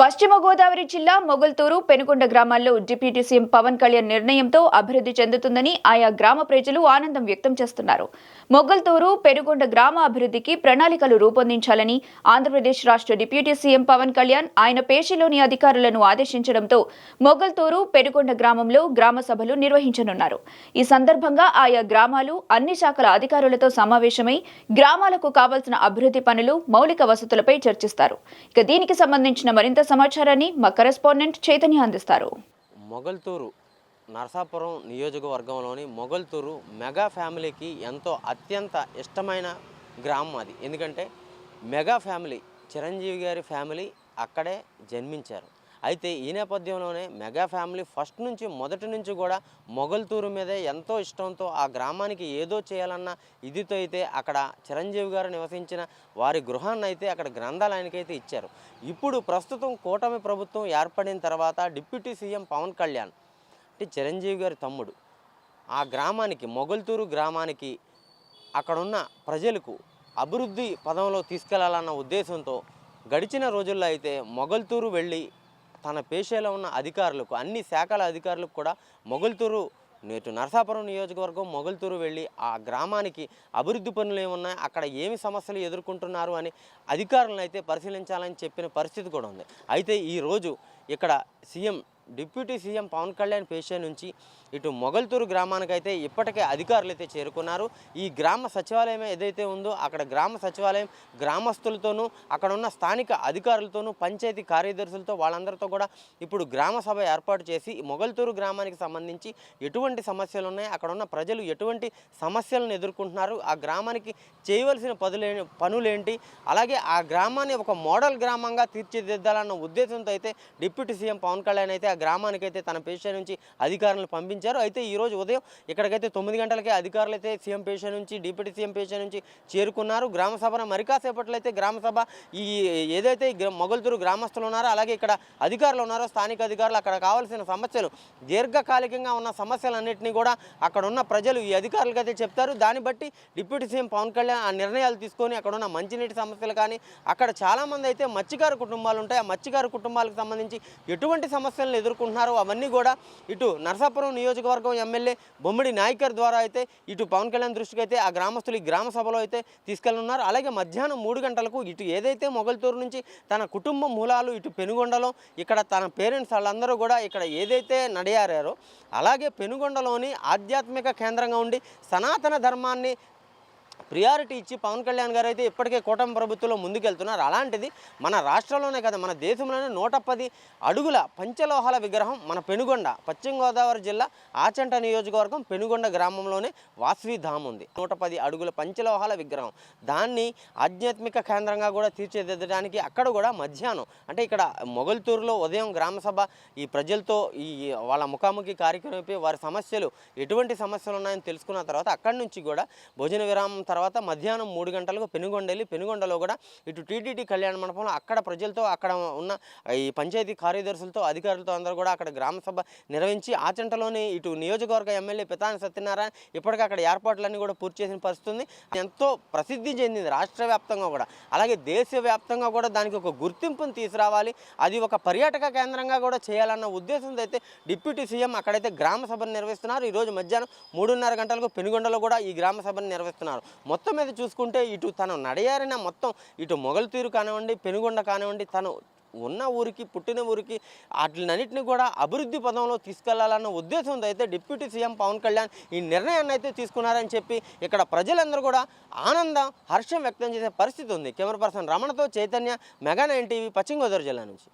పశ్చిమ గోదావరి జిల్లా మొగల్తూరు పెనుకొండ గ్రామాల్లో డిప్యూటీ సీఎం పవన్ కళ్యాణ్ నిర్ణయంతో అభివృద్ధి చెందుతుందని ఆయా గ్రామ ప్రజలు ఆనందం వ్యక్తం చేస్తున్నారు. మొగల్తూరు పెనుకొండ గ్రామ అభివృద్ధికి ప్రణాళికలు రూపొందించాలని ఆంధ్రప్రదేశ్ రాష్ట్ర డిప్యూటీ సీఎం పవన్ కళ్యాణ్ ఆయన పేషీలోని అధికారులను ఆదేశించడంతో మొగల్తూరు పెనుకొండ గ్రామంలో గ్రామ సభలు నిర్వహించనున్నారు. ఈ సందర్భంగా ఆయా గ్రామాలు అన్ని శాఖల అధికారులతో సమావేశమై గ్రామాలకు కావాల్సిన అభివృద్ధి పనులు మౌలిక వసతులపై చర్చిస్తారు. ఇక దీనికి సంబంధించిన మరింత సమాచారాన్ని మా కరెస్పాండెంట్ చైతన్య అందిస్తారు. మొగల్తూరు నరసాపురం నియోజకవర్గంలోని మొగల్తూరు మెగా ఫ్యామిలీకి ఎంతో అత్యంత ఇష్టమైన గ్రామం అది. ఎందుకంటే మెగా ఫ్యామిలీ చిరంజీవి గారి ఫ్యామిలీ అక్కడే జన్మించారు. అయితే ఈ నేపథ్యంలోనే మెగా ఫ్యామిలీ ఫస్ట్ నుంచి మొదటి నుంచి కూడా మొగల్తూరు మీదే ఎంతో ఇష్టంతో ఆ గ్రామానికి ఏదో చేయాలన్న ఇదితో అయితే అక్కడ చిరంజీవి గారు నివసించిన వారి గృహాన్ని అయితే అక్కడ గ్రంథాలయానికైతే ఇచ్చారు. ఇప్పుడు ప్రస్తుతం కూటమి ప్రభుత్వం ఏర్పడిన తర్వాత డిప్యూటీ సీఎం పవన్ కళ్యాణ్ అంటే చిరంజీవి గారి తమ్ముడు. ఆ గ్రామానికి మొగల్తూరు గ్రామానికి అక్కడున్న ప్రజలకు అభివృద్ధి పదంలో తీసుకెళ్ళాలన్న ఉద్దేశంతో గడిచిన రోజుల్లో అయితే మొగల్తూరు వెళ్ళి తన పేషేలో ఉన్న అధికారులకు అన్ని శాఖల అధికారులకు కూడా మొగల్తూరు నేటు నరసాపురం నియోజకవర్గం మొగల్తూరు వెళ్ళి ఆ గ్రామానికి అభివృద్ధి పనులు ఏమున్నాయి అక్కడ ఏమి సమస్యలు ఎదుర్కొంటున్నారు అని అధికారులను అయితే పరిశీలించాలని చెప్పిన పరిస్థితి కూడా ఉంది. అయితే ఈరోజు ఇక్కడ CM deputy CM Pawan Kalyan పేషే నుంచి ఇటు మొగల్తూరు గ్రామానికైతే ఇప్పటికే అధికారులు అయితే చేరుకున్నారు. ఈ గ్రామ సచివాలయం ఏదైతే ఉందో అక్కడ గ్రామ సచివాలయం గ్రామస్తులతోనూ అక్కడ ఉన్న స్థానిక అధికారులతోనూ పంచాయతీ కార్యదర్శులతో వాళ్ళందరితో కూడా ఇప్పుడు గ్రామ సభ ఏర్పాటు చేసి మొగల్తూరు గ్రామానికి సంబంధించి ఎటువంటి సమస్యలు ఉన్నాయి అక్కడ ఉన్న ప్రజలు ఎటువంటి సమస్యలను ఎదుర్కొంటున్నారు ఆ గ్రామానికి చేయవలసిన పదులే పనులేంటి అలాగే ఆ గ్రామాన్ని ఒక మోడల్ గ్రామంగా తీర్చిదిద్దాలన్న ఉద్దేశంతో అయితే డిప్యూటీ సీఎం పవన్ కళ్యాణ్ అయితే గ్రామానికైతే గ్రామానికి అయితే తన పేషా నుంచి అధికారులను పంపించారు. అయితే ఈరోజు ఉదయం ఇక్కడికైతే తొమ్మిది గంటలకే అధికారులు అయితే సీఎం పేషా నుంచి డిప్యూటీ సీఎం పేషా నుంచి చేరుకున్నారు. గ్రామ సభను మరికాసేపట్లో అయితే గ్రామ సభ ఈ ఏదైతే గ్రా- మొగల్తూరు గ్రామస్తులు ఉన్నారో అలాగే ఇక్కడ అధికారులు ఉన్నారో స్థానిక అధికారులు అక్కడ కావాల్సిన సమస్యలు దీర్ఘకాలికంగా ఉన్న సమస్యలన్నింటినీ కూడా అక్కడ ఉన్న ప్రజలు ఈ అధికారులకు అయితే చెప్తారు. దాన్ని బట్టి డిప్యూటీ సీఎం పవన్ కళ్యాణ్ ఆ నిర్ణయాలు తీసుకొని అక్కడ ఉన్న మంచినీటి సమస్యలు కానీ అక్కడ చాలామంది అయితే మత్స్యకారు కుటుంబాలు ఉంటాయి. ఆ మత్స్యకారు కుటుంబాలకు సంబంధించి ఎటువంటి సమస్యలను ఎదుర్కొంటున్నారో అవన్నీ కూడా ఇటు నరసాపురం నియోజకవర్గం ఎమ్మెల్యే బొమ్మిడి నాయకర్ ద్వారా అయితే ఇటు పవన్ కళ్యాణ్ దృష్టికి అయితే ఆ గ్రామస్తులు ఈ గ్రామ సభలో అయితే తీసుకెళ్ళనున్నారు అలాగే మధ్యాహ్నం మూడు గంటలకు ఇటు ఏదైతే మొగల్తూరు నుంచి తన కుటుంబ మూలాలు ఇటు పెనుగొండలో ఇక్కడ తన పేరెంట్స్ వాళ్ళందరూ కూడా ఇక్కడ ఏదైతే నడియారారో అలాగే పెనుగొండలోని ఆధ్యాత్మిక కేంద్రంగా ఉండి సనాతన ధర్మాన్ని ప్రియారిటీ ఇచ్చి పవన్ కళ్యాణ్ గారు అయితే ఇప్పటికే కూటమి ప్రభుత్వంలో ముందుకెళ్తున్నారు. అలాంటిది మన రాష్ట్రంలోనే కదా మన దేశంలోనే నూట పది అడుగుల పంచలోహాల విగ్రహం మన పెనుగొండ పశ్చిమ గోదావరి జిల్లా ఆచంట నియోజకవర్గం పెనుగొండ గ్రామంలోనే వాస్వి ధామ్ ఉంది. నూట పది అడుగుల పంచలోహాల విగ్రహం. దాన్ని ఆధ్యాత్మిక కేంద్రంగా కూడా తీర్చిదిద్దడానికి అక్కడ కూడా మధ్యాహ్నం అంటే ఇక్కడ మొగల్తూరులో ఉదయం గ్రామ సభ ఈ ప్రజలతో ఈ వాళ్ళ ముఖాముఖి కార్యక్రమం వారి సమస్యలు ఎటువంటి సమస్యలు ఉన్నాయని తెలుసుకున్న తర్వాత అక్కడి నుంచి కూడా భోజన విరామం తర్వాత మధ్యాహ్నం మూడు గంటలకు పెనుగొండ వెళ్ళి పెనుగొండలో కూడా ఇటు టీటీడీ కళ్యాణ మండపంలో అక్కడ ప్రజలతో అక్కడ ఉన్న ఈ పంచాయతీ కార్యదర్శులతో అధికారులతో అందరూ కూడా అక్కడ గ్రామసభ నిర్వహించి ఆచంటలోని ఇటు నియోజకవర్గ ఎమ్మెల్యే పితాని సత్యనారాయణ ఇప్పటికే అక్కడ ఏర్పాట్లన్నీ కూడా పూర్తి చేసిన పరిస్థితుంది ఎంతో ప్రసిద్ధి చెందింది రాష్ట్ర వ్యాప్తంగా కూడా. అలాగే దేశవ్యాప్తంగా కూడా దానికి ఒక గుర్తింపును తీసుకురావాలి. అది ఒక పర్యాటక కేంద్రంగా కూడా చేయాలన్న ఉద్దేశంతో అయితే డిప్యూటీ సీఎం అక్కడైతే గ్రామ సభను నిర్వహిస్తున్నారు. ఈరోజు మధ్యాహ్నం మూడున్నర గంటలకు పెనుగొండలో కూడా ఈ గ్రామ సభను నిర్వహిస్తున్నారు. మొత్తం మీద చూసుకుంటే ఇటు తను నడయారిన మొత్తం ఇటు మొగల్తీరు కానివ్వండి పెనుగొండ కానివ్వండి తను ఉన్న ఊరికి పుట్టిన ఊరికి వాటినన్నింటినీ కూడా అభివృద్ధి పదంలో తీసుకెళ్ళాలన్న ఉద్దేశంతో అయితే డిప్యూటీ సీఎం పవన్ కళ్యాణ్ ఈ నిర్ణయాన్ని అయితే తీసుకున్నారని చెప్పి ఇక్కడ ప్రజలందరూ కూడా ఆనందం హర్షం వ్యక్తం చేసే పరిస్థితి ఉంది. Camera person రమణతో Chaitanya mega nine TV Paschima Godavari జిల్లా నుంచి.